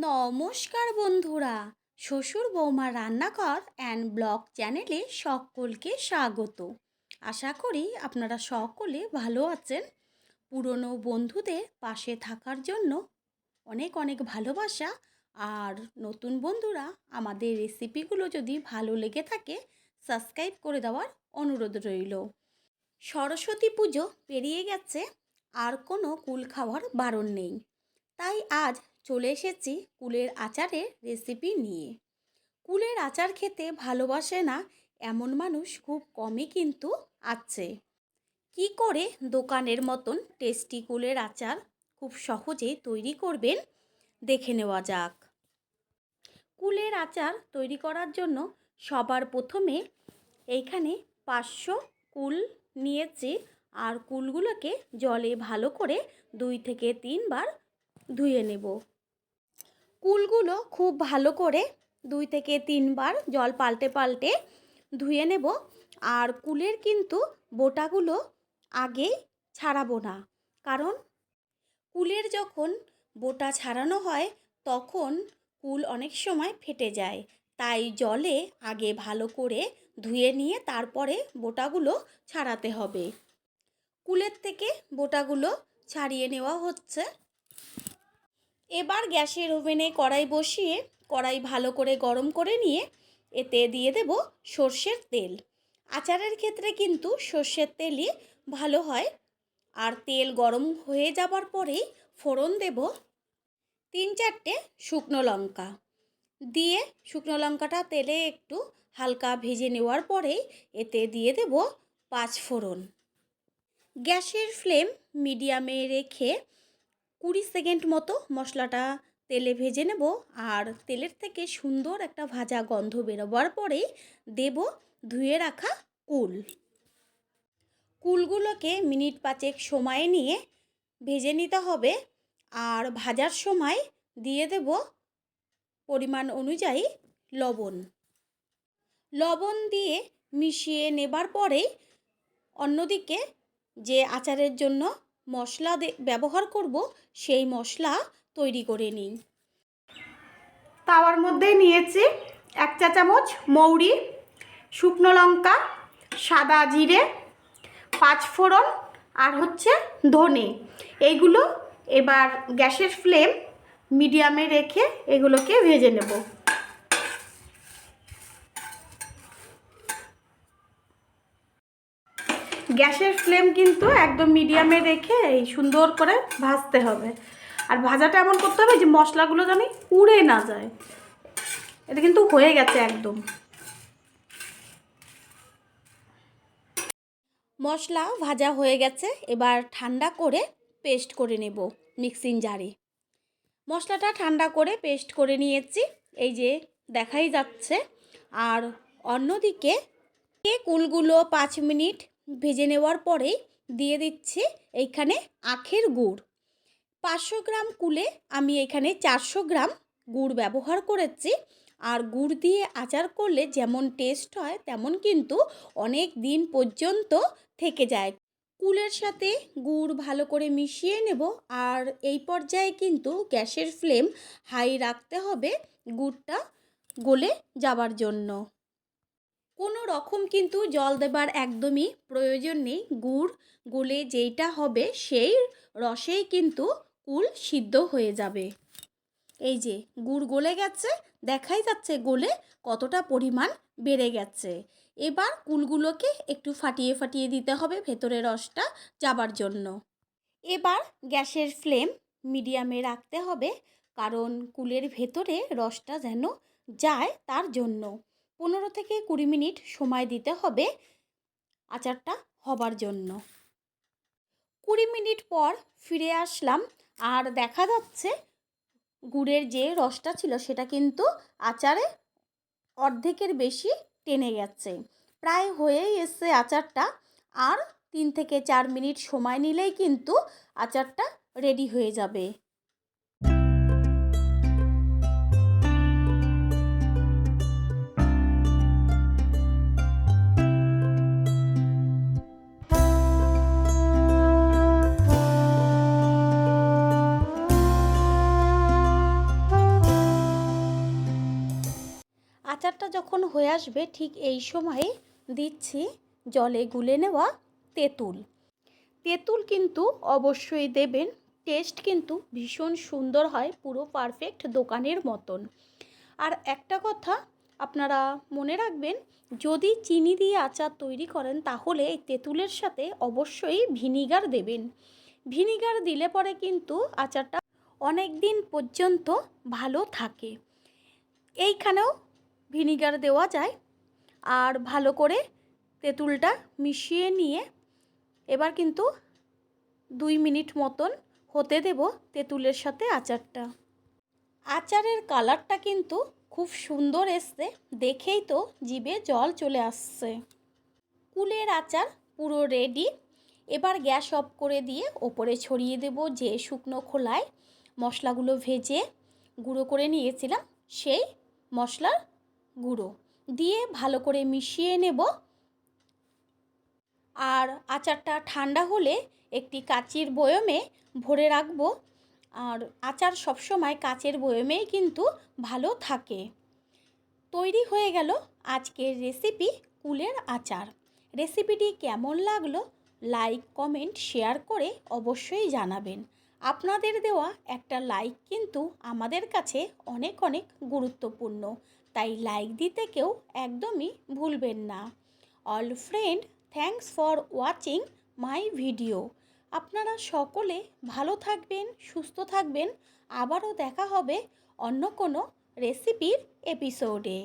নমস্কার বন্ধুরা, শ্বশুর বৌমা রান্নাঘর অ্যান্ড ব্লগ চ্যানেলে সকলকে স্বাগত। আশা করি আপনারা সকলে ভালো আছেন। পুরনো বন্ধুদের পাশে থাকার জন্য অনেক অনেক ভালোবাসা। আর নতুন বন্ধুরা, আমাদের রেসিপিগুলো যদি ভালো লেগে থাকে, সাবস্ক্রাইব করে দেওয়ার অনুরোধ রইল। সরস্বতী পুজো পেরিয়ে গেছে, আর কোনো কুল খাওয়ার বারণ নেই। তাই আজ চলে এসেছি কুলের আচারের রেসিপি নিয়ে। কুলের আচার খেতে ভালোবাসে না এমন মানুষ খুব কমই কিন্তু আছে। কি করে দোকানের মতন টেস্টি কুলের আচার খুব সহজে তৈরি করবেন দেখে নেওয়া যাক। কুলের আচার তৈরি করার জন্য সবার প্রথমে এইখানে পাঁচশো কুল নিয়েছি আর কুলগুলোকে জলে ভালো করে দুই থেকে তিনবার ধুয়ে নেব। কুলগুলো খুব ভালো করে দুই থেকে তিনবার জল পাল্টে পাল্টে ধুয়ে নেব। আর কুলের কিন্তু বোটাগুলো আগে ছাড়াবো না। কারণ কুলের যখন বোটা ছাড়ানো হয়, তখন কুল অনেক সময় ফেটে যায়। তাই জলে আগে ভালো করে ধুয়ে নিয়ে তারপরে বোটাগুলো ছাড়াতে হবে। কুলের থেকে বোটাগুলো ছাড়িয়ে নেওয়া হচ্ছে। এবার গ্যাসের ওভেনে কড়াই বসিয়ে, কড়াই ভালো করে গরম করে নিয়ে এতে দিয়ে দেব সর্ষের তেল। আচারের ক্ষেত্রে কিন্তু সর্ষের তেলই ভালো হয়। আর তেল গরম হয়ে যাবার পরেই ফোড়ন দেব তিন চারটে শুকনো লঙ্কা। দিয়ে শুকনো লঙ্কাটা তেলে একটু হালকা ভেজে নেওয়ার পরেই এতে দিয়ে দেব পাঁচ ফোড়ন। গ্যাসের ফ্লেম মিডিয়ামে রেখে কুড়ি সেকেন্ড মতো মশলাটা তেলে ভেজে নেব আর তেলের থেকে সুন্দর একটা ভাজা গন্ধ বেরোবার পরেই দেব ধুয়ে রাখা কুল। কুলগুলোকে মিনিট পাঁচেক সময় নিয়ে ভেজে নিতে হবে আর ভাজার সময় দিয়ে দেব পরিমাণ অনুযায়ী লবণ। লবণ দিয়ে মিশিয়ে নেবার পরেই অন্যদিকে যে আচারের জন্য মশলা ব্যবহার করব, সেই মশলা তৈরি করে নিই। তাওয়ার মধ্যে নিয়েছি এক চা চামচ মৌরি, শুকনো লঙ্কা, সাদা জিরে, পাঁচ ফোড়ন আর হচ্ছে ধনে। এইগুলো এবার গ্যাসের ফ্লেম মিডিয়ামে রেখে এগুলোকে ভেজে নেব। গ্যাসের ফ্লেম কিন্তু একদম মিডিয়ামে রেখে এই সুন্দর করে ভাজতে হবে। আর ভাজাটা এমন করতে হবে যে মশলাগুলো যেন উড়ে না যায়। এটা কিন্তু হয়ে গেছে একদম। মশলা ভাজা হয়ে গেছে, এবার ঠান্ডা করে পেস্ট করে নেব মিক্সিং জারে। মশলাটা ঠান্ডা করে পেস্ট করে নিয়েছি, এই যে দেখাই যাচ্ছে। আর অন্যদিকে কুলগুলো পাঁচ মিনিট ভেজে নেওয়ার পরেই দিয়ে দিচ্ছি এইখানে আখের গুড়। পাঁচশো গ্রাম কুলে আমি এখানে চারশো গ্রাম গুড় ব্যবহার করেছি। আর গুড় দিয়ে আচার করলে যেমন টেস্ট হয়, তেমন কিন্তু অনেক দিন পর্যন্ত থেকে যায়। কুলের সাথে গুড় ভালো করে মিশিয়ে নেব। আর এই পর্যায়ে কিন্তু গ্যাসের ফ্লেম হাই রাখতে হবে গুড়টা গলে যাবার জন্য। কোনো রকম কিন্তু জল দেবার একদমই প্রয়োজন নেই। গুড়, গলে যেইটা হবে সেই রসেই কিন্তু কুল সিদ্ধ হয়ে যাবে। এই যে, গুড় গলে গেছে, দেখাই যাচ্ছে গলে কতটা পরিমাণ বেড়ে গেছে। এবার কুলগুলোকে একটু ফাটিয়ে ফাটিয়ে দিতে হবে ভেতরে রসটা যাবার জন্য। এবার গ্যাসের ফ্লেম মিডিয়ামে রাখতে হবে, কারণ কুলের ভেতরে রসটা যেন যায় তার জন্য। পনেরো থেকে কুড়ি মিনিট সময় দিতে হবে আচারটা হবার জন্য। কুড়ি মিনিট পর ফিরে আসলাম আর দেখা যাচ্ছে গুড়ের যে রসটা ছিল সেটা কিন্তু আচারে অর্ধেকের বেশি টেনে গেছে। প্রায় হয়েই এসছে আচারটা আর তিন থেকে চার মিনিট সময় নিলেই কিন্তু আচারটা রেডি হয়ে যাবে। আচারটা যখন হয়ে আসবে, ঠিক এই সময়ে দিচ্ছি জলে গুলে নেওয়া তেঁতুল। তেঁতুল কিন্তু অবশ্যই দেবেন। টেস্ট কিন্তু ভীষণ সুন্দর হয়, পুরো পারফেক্ট দোকানের মতন। আর একটা কথা, আপনারা মনে রাখবেন, যদি চিনি দিয়ে আচার তৈরি করেন, তাহলে এই তেঁতুলের সাথে অবশ্যই ভিনিগার দেবেন। ভিনিগার দিলে পরে কিন্তু আচারটা অনেক দিন পর্যন্ত ভালো থাকে। এইখানেও ভিনিগার দেওয়া যায়। আর ভালো করে তেঁতুলটা মিশিয়ে নিয়ে এবার কিন্তু দুই মিনিট মতন হতে দেব তেঁতুলের সাথে আচারটা। আচারের কালারটা কিন্তু খুব সুন্দর এসছে, দেখেই তো জিভে জল চলে আসছে। কুলের আচার পুরো রেডি এবার গ্যাস অফ করে দিয়ে ওপরে ছড়িয়ে দেব যে শুকনো খোলায় মশলাগুলো ভেজে গুঁড়ো করে নিয়েছিলাম, সেই মশলার গুঁড়ো। দিয়ে ভালো করে মিশিয়ে নেব। আর আচারটা ঠান্ডা হলে একটি কাচির বয়মে ভরে রাখব। আর আচার সবসময় কাচের বয়মেই কিন্তু ভালো থাকে। তৈরি হয়ে গেল আজকের রেসিপি কুলের আচার। রেসিপিটি কেমন লাগল, লাইক, কমেন্ট, শেয়ার করে অবশ্যই জানাবেন। আপনাদের দেওয়া একটা লাইক কিন্তু আমাদের কাছে অনেক অনেক গুরুত্বপূর্ণ। তাই লাইক দিতে কেউ একদমই ভুলবেন না। All friend thanks for watching my video আপনারা সকলে ভালো থাকবেন, সুস্থ থাকবেন। আবারও দেখা হবে অন্য কোনো রেসিপির এপিসোডে